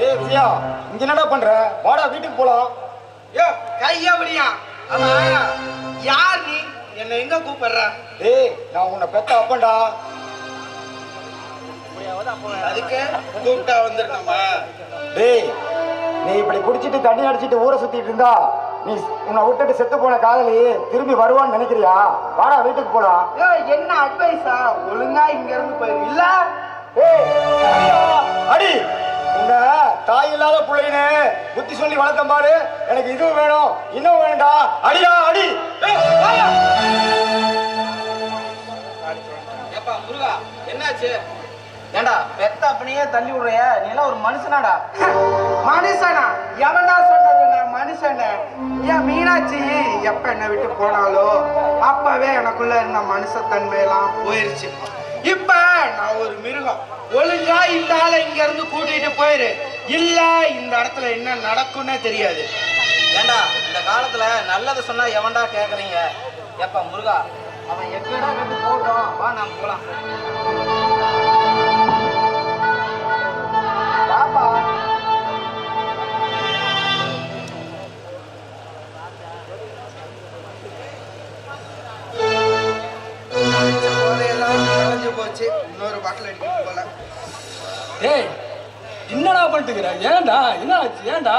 ஏ சியா இங்க என்னடா பண்ற? வாடா வீட்டுக்கு போலாம். ஏ கையா விடியா? யார் நீ? என்ன எங்க கூப்பிடுற? ஏய் நான் உன்னை பெத்த அப்பண்டா அதுக்கு கூப்பிட்டா டேய் நீ இப்படி குடிச்சிட்டு தண்ணி அடிச்சிட்டு ஊரை சுத்திட்டு இருந்தா நீ உன்னை விட்டுட்டு செத்து போன காதலி திரும்பி வருவான்னு நினைக்கிறியா? வாடா வீட்டுக்கு போலாம் என்ன அட்வைஸா ஒழுங்கா இங்க இருந்து போயிரு இல்ல அடி. உன்னை தாய் இல்லாத பிள்ளைன்னு புத்தி சொல்லி வளர்த்தம் பாரு. எனக்கு இதுவும் வேணும் இன்னும் வேணும்டா. அடியா அடி. என்னாச்சு? ஏண்டா பெத்த அப்படியே தள்ளி விடுறிய? நீ எல்லாம் ஒரு மனுஷனாடா? மனுஷனா? எவன்டா ஏன் மீனாட்சி எப்ப என்னை விட்டு போனாலோ? அப்பவே எனக்குள்ள இருந்த மனுஷத்தன்மையெல்லாம் போயிருச்சு. இப்ப நான் ஒரு மிருகம். ஒழுங்கா இந்த ஆளை இங்க இருந்து கூட்டிட்டு போயிரு. இல்ல இந்த இடத்துல என்ன நடக்கும்னே தெரியாது. ஏண்டா இந்த காலத்துல நல்லது சொன்னா எவன்டா கேக்குறீங்க? ஏப்பா முருகா? அவன் எக்கடா போட்டோம் வா நாம் போலாம். போச்சு. இன்னொரு பாட்டில் அடிக்கிட்டு போல ஏய் என்னடா பண்ணிட்டுக்கிற ஏன்டா? என்ன ஆச்சு ஏன்டா?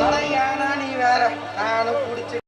ஆனா ஏன்னா நீ வேற. நானும் குடிச்சு